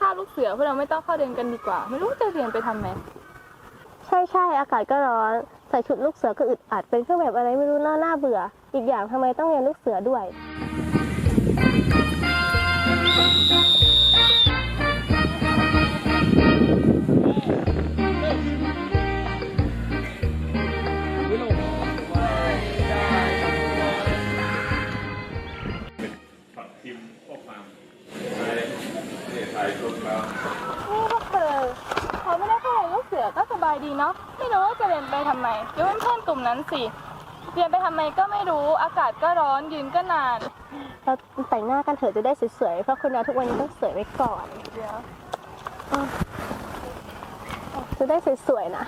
ค่าลูกเสือพวกเราไม่ต้องเข้าเรียนกันดีกว่า ไม่รู้จะเรียนไปทำไมใช่ใช่อากาศก็ร้อนใส่ชุดลูกเสือก็อึดอัดเป็นเครื่องแบบอะไรไม่รู้น่าน่าเบื่อ อีกอย่างทำไมต้องเรียนลูกเสือด้วยายดีเนาะไม่รู้ว่าจะเรียนไปทำไมยกเว้นเพื่อนกลุ่มนั้นสิเรียนไปทำไมก็ไม่รู้อากาศก็ร้อนยืนก็นานเราแต่งหน้ากันเถอะจะได้สวยๆเพราะคนเราทุกวันนี้ต้องสวยไว้ก่อนเดี๋ยวจะได้สวยๆนะ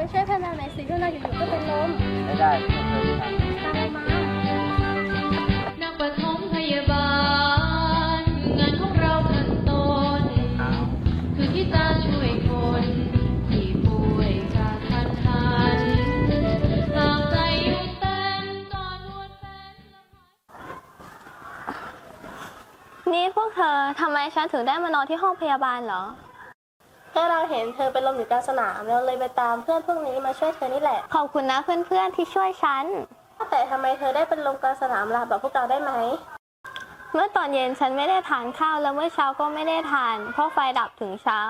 ไปช่วยเพื่อนเราหน่อยสิเพื่อนเราอยู่ๆก็เป็นลมไม่ได้พวกเธอทตามเรามานักปฐมพยาบาล งานของเราขั้นต้นำเอาคือที่จะช่วยคน ที่ป่วยกระทันหันหากใจหยุดเต้นก่อนนวดแฟน นี่พวกเธอทำไมฉันถึงได้มานอนที่ห้องพยาบาลเหรอ ก็เราเห็นเธอเป็นลมอยู่กลางสนามเราเลยไปตามเพื่อนพวกนี้มาช่วยเธอนี่แหละ ขอบคุณนะเพื่อนๆที่ช่วยฉัน แต่ทำไมเธอได้เป็นลมกลางสนามล่ะบอกพวกเราได้ไหม เมื่อตอนเย็นฉันไม่ได้ทานข้าวแล้วเมื่อเช้าก็ไม่ได้ทาน เพราะไฟดับถึงเช้า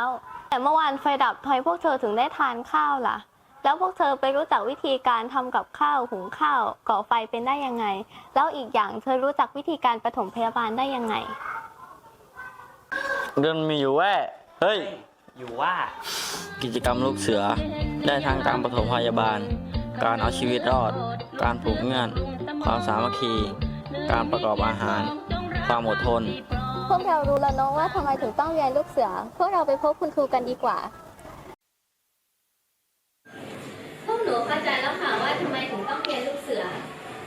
แต่เมื่อวานไฟดับทำไมพวกเธอถึงได้ทานข้าวล่ะ แล้วพวกเธอไปรู้จักวิธีการทำกับข้าวหุงข้าวก่อไฟเป็นได้ยังไง แล้วอีกอย่างเธอรู้จักวิธีการปฐมพยาบาลได้ยังไง เรื่องมีอยู่แว่า เฮ้ย อยู่ว่า กิจกรรมลูกเสือได้ทั้งการปฐมพยาบาล การเอาชีวิตรอด การผูกเงื่อน ความสามัคคี การประกอบอาหาร ความอดทน พวกเรารู้แล้วเนาะว่าทำไมถึงต้องเรียนลูกเสือ พวกเราไปพบคุณครูกันดีกว่า พวกหนูเข้าใจแล้วค่ะว่าทำไมถึงต้องเรียนลูกเสือ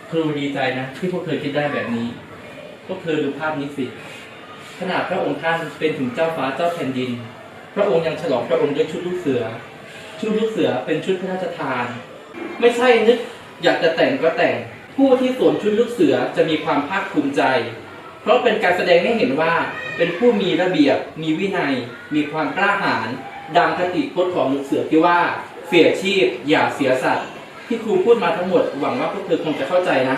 ครูดีใจนะที่พวกเธอคิดได้แบบนี้ พวกเธอดูภาพนี้สิ ขนาดพระองค์ท่านเป็นถึงเจ้าฟ้าเจ้าแผ่นดิน พระองค์ยังฉลองพระองค์ด้วยชุดลูกเสือ ชุดลูกเสือเป็นชุดพระราชทาน ไม่ใช่นึกอยากจะแต่งก็แต่ง ผู้ที่สวมชุดลูกเสือจะมีความภาคภูมิใจ เพราะเป็นการแสดงให้เห็นว่าเป็นผู้มีระเบียบ มีวินัย มีความกล้าหาญดังคติพจน์ของลูกเสือที่ว่าเสียชีพอย่าเสียสัตว์ที่ครูพูดมาทั้งหมดหวังว่าพวกเธอคงจะเข้าใจนะ